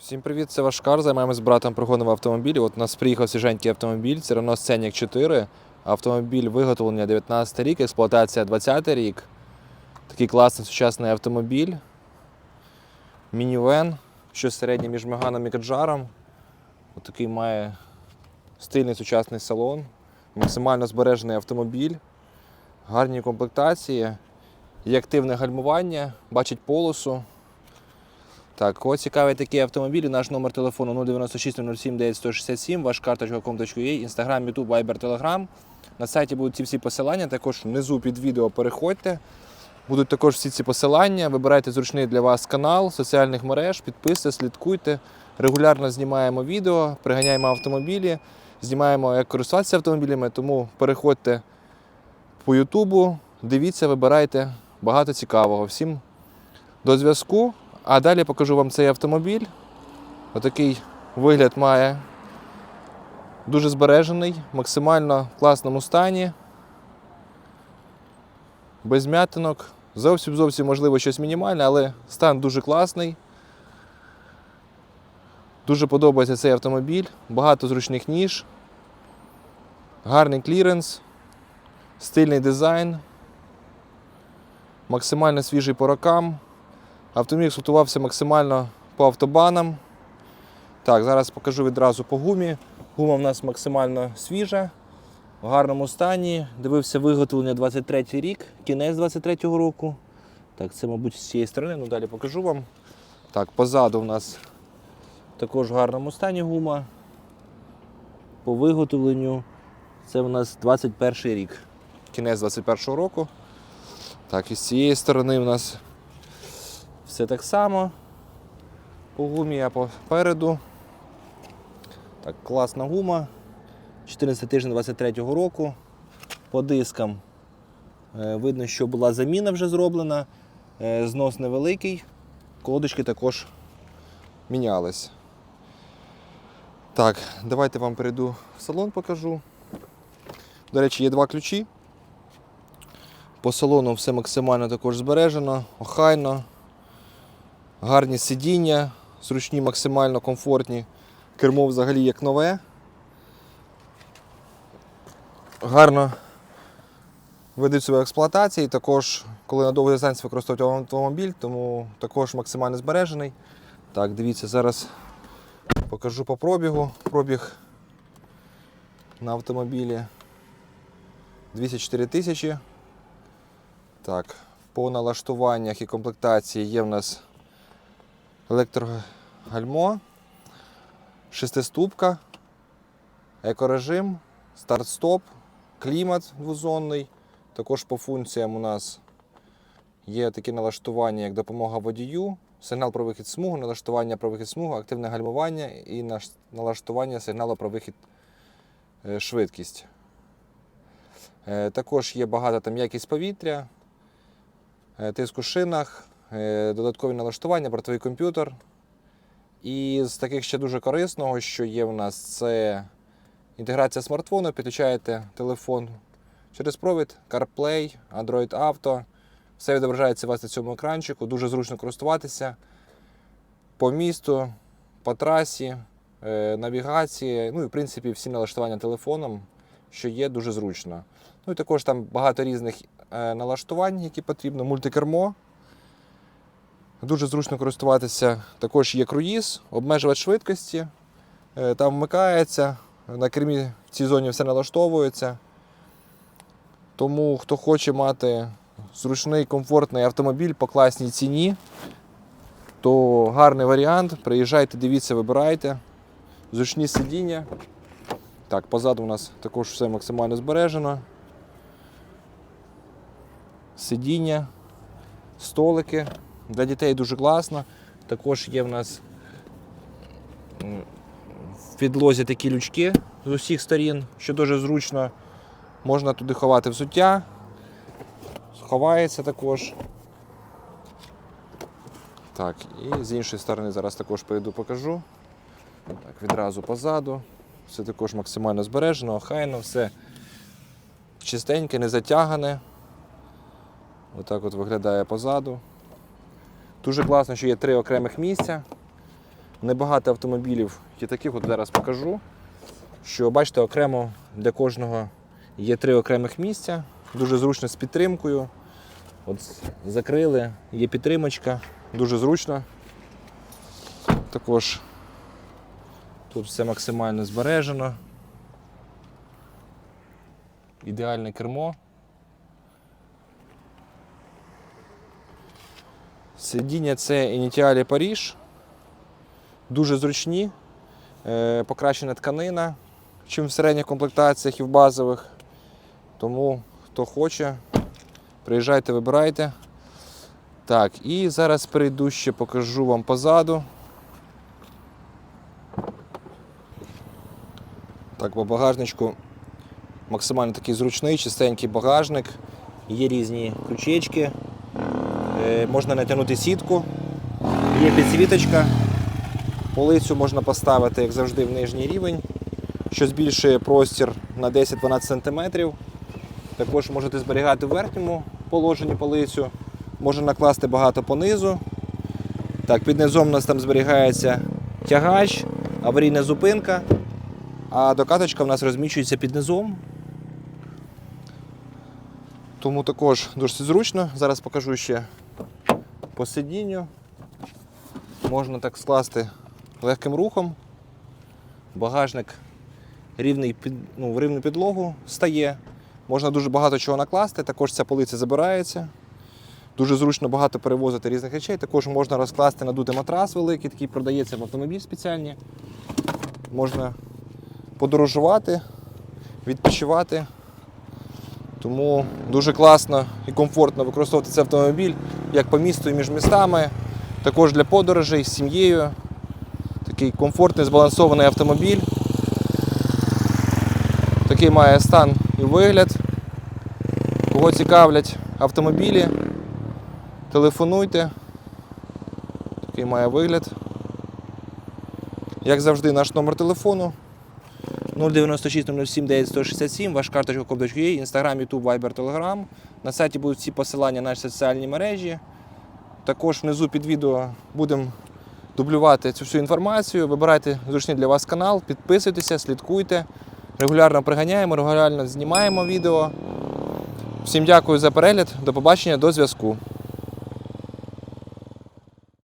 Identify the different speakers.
Speaker 1: Всім привіт, це Вашкар. Займаємось братом пригоном автомобілі. От у нас приїхав свіженький автомобіль, це Renault Scenic 4. Автомобіль виготовлення 19 рік, експлуатація 20 рік. Такий класний сучасний автомобіль. Мінівен, щось середнє між Меганом і Каджаром. Отакий має стильний сучасний салон, максимально збережений автомобіль, гарні комплектації, є активне гальмування, бачить полосу. Так, кого цікавить такі автомобілі, наш номер телефону 096 07 9167, ваш карточка.com.ua, інстаграм, ютуб, вайбер, телеграм. На сайті будуть ці всі посилання, також внизу під відео переходьте. Будуть також всі ці посилання. Вибирайте зручний для вас канал соціальних мереж, підписуйтесь, слідкуйте. Регулярно знімаємо відео, приганяємо автомобілі, знімаємо, як користуватися автомобілями, тому переходьте по Ютубу, дивіться, вибирайте багато цікавого. Всім до зв'язку. А далі покажу вам цей автомобіль. Отакий вигляд має. Дуже збережений, максимально в класному стані. Без м'ятинок. Зовсім зовсім можливо щось мінімальне, але стан дуже класний. Дуже подобається цей автомобіль. Багато зручних ніж. Гарний кліренс, стильний дизайн, максимально свіжий по рокам. Автомобіль експлуатувався максимально по автобанам. Так, зараз покажу відразу по гумі. Гума в нас максимально свіжа, в гарному стані. Дивився виготовлення 23 й рік, кінець 23-го року. Так, це, мабуть, з цієї сторони, ну далі покажу вам. Так, позаду в нас також в гарному стані гума. По виготовленню це у нас 21 рік. Кінець 21-го року. Так, і з цієї сторони в нас все так само. По гумі, а попереду. Так, класна гума. 14 тижня 23-го року. По дискам е, видно, що була заміна вже зроблена. Е, Знос невеликий. Колодочки також мінялись. Так, давайте вам перейду в салон покажу. До речі, є два ключі. По салону все максимально також збережено, охайно. Гарні сидіння, зручні, максимально комфортні. Кермо взагалі як нове. Гарно ведуть себе в експлуатації. Також, коли на довгий дистанції використовують автомобіль, тому також максимально збережений. Так, дивіться, зараз покажу по пробігу. Пробіг на автомобілі 204 тисячі. Так, по налаштуваннях і комплектації є в нас електрогальмо, шестиступка, екорежим, старт-стоп, клімат двозонний. Також по функціям у нас є такі налаштування, як допомога водію, сигнал про вихід смугу, налаштування про вихід смугу, активне гальмування і налаштування сигналу про вихід е, швидкість. Е, Також є багато там якість повітря, е, тиск у шинах, додаткові налаштування, бортовий комп'ютер. І з таких ще дуже корисного, що є в нас, це інтеграція смартфону, підключаєте телефон через провід, CarPlay, Android Auto. Все відображається у вас на цьому екранчику, дуже зручно користуватися по місту, по трасі, е, навігації, ну і в принципі всі налаштування телефоном, що є дуже зручно. Ну і також там багато різних е, налаштувань, які потрібно, мультикермо. Дуже зручно користуватися. Також є круїз, обмежувач швидкості. Е, Там вмикається. На кермі в цій зоні все налаштовується. Тому хто хоче мати зручний, комфортний автомобіль по класній ціні, то гарний варіант. Приїжджайте, дивіться, вибирайте. Зручні сидіння. Так, позаду у нас також все максимально збережено. Сидіння, столики. Для дітей дуже класно. Також є в нас в підлозі такі лючки з усіх сторін, що дуже зручно. Можна туди ховати взуття. Ховається також. Так, і з іншої сторони зараз також прийду покажу. Так, відразу позаду. Все також максимально збережено, охайно, все чистеньке, не затягане. Отак от виглядає позаду. Дуже класно, що є три окремих місця. небагато автомобілів є таких, от зараз покажу. Що бачите, окремо для кожного є три окремих місця. Дуже зручно з підтримкою. От закрили, є підтримочка, дуже зручно. Також тут все максимально збережено. Ідеальне кермо. Сидіння це Initiale Паріж. Дуже зручні, е, покращена тканина, чим в середніх комплектаціях і в базових. Тому хто хоче, приїжджайте, вибирайте. Так, і зараз перейду ще покажу вам позаду. Так, по багажничку максимально такий зручний, чистенький багажник. Є різні крючечки. Е, Можна натягнути сітку. Є підсвіточка. Полицю можна поставити, як завжди, в нижній рівень, що збільшує простір на 10-12 см. Також можете зберігати в верхньому положенні полицю. Можна накласти багато понизу. Так, під низом у нас там зберігається тягач, аварійна зупинка, а докаточка в нас розміщується під низом. Тому також досить зручно. Зараз покажу ще по сидінню. Можна так скласти легким рухом. Багажник рівний під, ну, в рівну підлогу стає. Можна дуже багато чого накласти, також ця полиця забирається. Дуже зручно багато перевозити різних речей. Також можна розкласти надути матрас великий, такий продається в автомобіль спеціальні. Можна подорожувати, відпочивати. Тому дуже класно і комфортно використовувати цей автомобіль як по місту і між містами, також для подорожей з сім'єю. Такий комфортний, збалансований автомобіль. Такий має стан і вигляд. Кого цікавлять автомобілі, телефонуйте. Такий має вигляд. Як завжди, наш номер телефону 096 07 9167, ваш карточка код.ua, Інстаграм, Ютуб, Viber, Telegram. На сайті будуть всі посилання на наші соціальні мережі. Також внизу під відео будемо дублювати цю всю інформацію. Вибирайте зручний для вас канал, підписуйтеся, слідкуйте. Регулярно приганяємо, регулярно знімаємо відео. Всім дякую за перегляд. До побачення, до зв'язку.